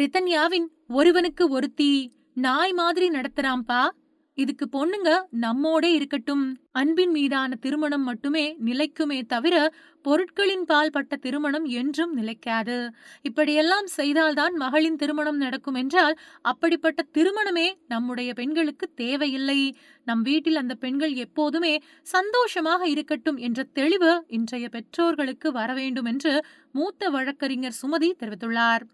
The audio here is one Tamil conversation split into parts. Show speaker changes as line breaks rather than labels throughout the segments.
ரித்தன்யாவின் ஒருவனுக்கு ஒருத்தி நாய் மாதிரி நடத்துறாம்பா. இதுக்கு பொண்ணுங்க நம்மோட இருக்கட்டும். அன்பின் மீதான திருமணம் மட்டுமே நிலைக்குமே தவிர பொருட்களின் பால் பட்ட திருமணம் என்றும் நிலைக்காது. இப்படியெல்லாம் செய்தால்தான் மகளின் திருமணம் நடக்கும் என்றால் அப்படிப்பட்ட திருமணமே நம்முடைய பெண்களுக்கு தேவையில்லை. நம் வீட்டில் அந்த பெண்கள் எப்போதுமே சந்தோஷமாக இருக்கட்டும் என்ற தெளிவு இன்றைய பெற்றோர்களுக்கு வர வேண்டும் என்று மூத்த வழக்கறிஞர் சுமதி தெரிவித்துள்ளார்.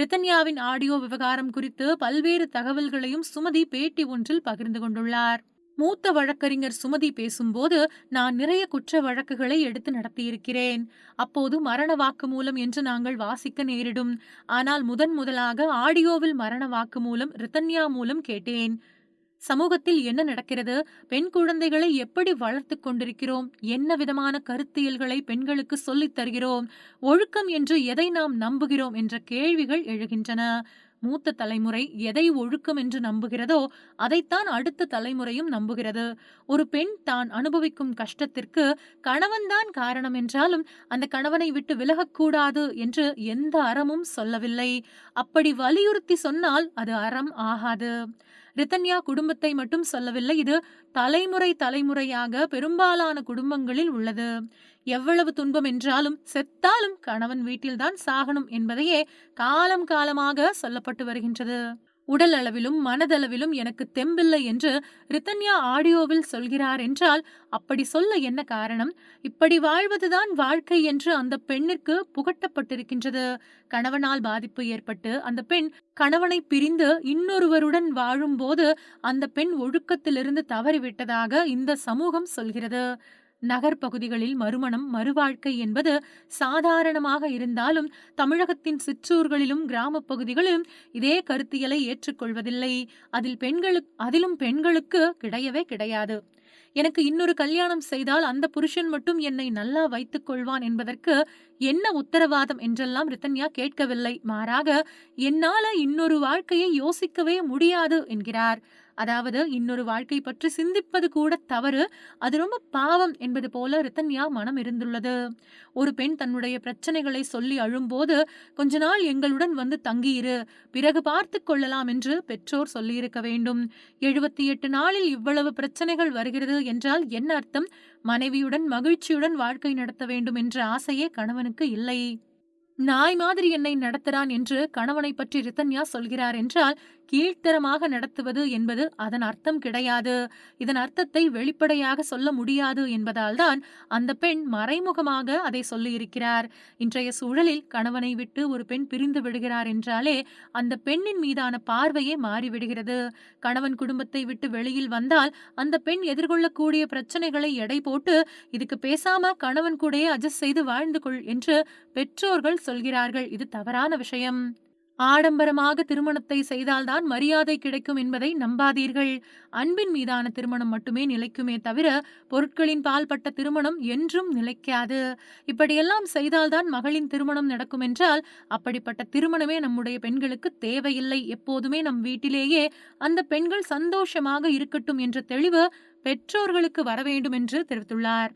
ரித்தன்யாவின் ஆடியோ விவகாரம் குறித்து பல்வேறு தகவல்களையும் சுமதி பேட்டி ஒன்றில் பகிர்ந்து கொண்டுள்ளார். மூத்த வழக்கறிஞர் சுமதி பேசும்போது நான் நிறைய குற்ற வழக்குகளை எடுத்து நடத்தியிருக்கிறேன். அப்போது மரண வாக்கு மூலம் என்று நாங்கள் வாசிக்க நேரிடும். ஆனால் முதன் முதலாக ஆடியோவில் மரண வாக்குமூலம் ரித்தன்யா மூலம் கேட்டேன். சமூகத்தில் என்ன நடக்கிறது? பெண் குழந்தைகளை எப்படி வளர்த்து கொண்டிருக்கிறோம்? என்ன விதமான கருத்தியல்களை பெண்களுக்கு சொல்லித் தருகிறோம்? ஒழுக்கம் என்று எதை நாம் நம்புகிறோம்? என்ற கேள்விகள் எழுகின்றன. மூத்த தலைமுறை எதை ஒழுக்கம் என்று நம்புகிறதோ அதைத்தான் அடுத்த தலைமுறையும் நம்புகிறது. ஒரு பெண் தான் அனுபவிக்கும் கஷ்டத்திற்கு கணவன்தான் காரணம் என்றாலும் அந்த கணவனை விட்டு விலகக்கூடாது என்று எந்த அறமும் சொல்லவில்லை. அப்படி வலியுறுத்தி சொன்னால் அது அறம் ஆகாது. ரித்தன்யா குடும்பத்தை மட்டும் சொல்லவில்லை இது தலைமுறை தலைமுறையாக பெரும்பாலான குடும்பங்களில் உள்ளது. எவ்வளவு துன்பம் என்றாலும் செத்தாலும் கணவன் வீட்டில்தான் சாகணும் என்பதையே காலம் காலமாக சொல்லப்பட்டு வருகின்றது. உடல் அளவிலும் மனதளவிலும் எனக்கு தெம்பில்லை என்று ரித்தன்யா ஆடியோவில் சொல்கிறார் என்றால் அப்படி சொல்ல என்ன காரணம்? இப்படி வாழ்வதுதான் வாழ்க்கை என்று அந்த பெண்ணிற்கு புகட்டப்பட்டிருக்கின்றது. கணவனால் பாதிப்பு ஏற்பட்டு அந்த பெண் கணவனை பிரிந்து இன்னொருவருடன் வாழும்போது அந்த பெண் ஒழுக்கத்திலிருந்து தவறிவிட்டதாக இந்த சமூகம் சொல்கிறது. நகர்ப்பகுதிகளில் மறுமணம் மறுவாழ்க்கை என்பது சாதாரணமாக இருந்தாலும் தமிழகத்தின் சிற்றூர்களிலும் கிராமப் பகுதிகளிலும் இதே கருத்தியலை ஏற்றுக்கொள்வதில்லை. அதில் பெண்களுக்கு அதிலும் பெண்களுக்கு கிடையவே கிடையாது. எனக்கு இன்னொரு கல்யாணம் செய்தால் அந்த புருஷன் மட்டும் என்னை நல்லா வைத்துக் கொள்வான் என்பதற்கு என்ன உத்தரவாதம் என்றெல்லாம் ரித்தன்யா கேட்கவில்லை. மாறாக என்னால இன்னொரு வாழ்க்கையை யோசிக்கவே முடியாது என்கிறார். அதாவது இன்னொரு வாழ்க்கை பற்றி சிந்திப்பது கூட தவறு. அது ரொம்ப பாவம் என்பது போல ரித்தன்யா மனம் இருந்துள்ளது. ஒரு பெண் தன்னுடைய பிரச்சனைகளை சொல்லி அழும்போது கொஞ்ச நாள் எங்களுடன் வந்து தங்கியிரு பிறகு பார்த்து கொள்ளலாம் என்று பெற்றோர் சொல்லியிருக்க வேண்டும். எழுபத்தி எட்டு நாளில் இவ்வளவு பிரச்சனைகள் வருகிறது என்றால் என்ன அர்த்தம்? மனைவியுடன் மகிழ்ச்சியுடன் வாழ்க்கை நடத்த வேண்டும் என்ற ஆசையே கணவனுக்கு இல்லை. நாய் மாதிரி என்னை நடத்துறான் என்று கணவனை பற்றி ரித்தன்யா சொல்கிறார் என்றால் கீழ்த்தரமாக நடத்துவது என்பது அதன் அர்த்தம் கிடையாது. இதன் அர்த்தத்தை வெளிப்படையாக சொல்ல முடியாது என்பதால் தான் அந்த பெண் மறைமுகமாக அதை சொல்லியிருக்கிறார். இன்றைய சூழலில் கணவனை விட்டு ஒரு பெண் பிரிந்து விடுகிறார் என்றாலே அந்த பெண்ணின் மீதான பார்வையே மாறிவிடுகிறது. கணவன் குடும்பத்தை விட்டு வெளியில் வந்தால் அந்த பெண் எதிர்கொள்ளக்கூடிய பிரச்சனைகளை எடை போட்டு இதுக்கு பேசாம கணவன் கூடயே அட்ஜஸ்ட் செய்து வாழ்ந்து கொள் என்று பெற்றோர்கள் சொல்கிறார்கள் இது தவறான விஷயம். ஆடம்பரமாக திருமணத்தை செய்தால்தான் மரியாதை கிடைக்கும் என்பதை நம்பாதீர்கள். அன்பின் மீதான திருமணம் மட்டுமே நிலைக்குமே தவிர பொருட்களின் பால்பட்ட திருமணம் என்றும் நிலைக்காது. இப்படியெல்லாம் செய்தால்தான் மகளின் திருமணம் நடக்கும் என்றால் அப்படிப்பட்ட திருமணமே நம்முடைய பெண்களுக்கு தேவையில்லை. எப்போதுமே நம் வீட்டிலேயே அந்த பெண்கள் சந்தோஷமாக இருக்கட்டும் என்ற தெளிவு பெற்றோர்களுக்கு வர வேண்டும் என்று தெரிவித்துள்ளார்.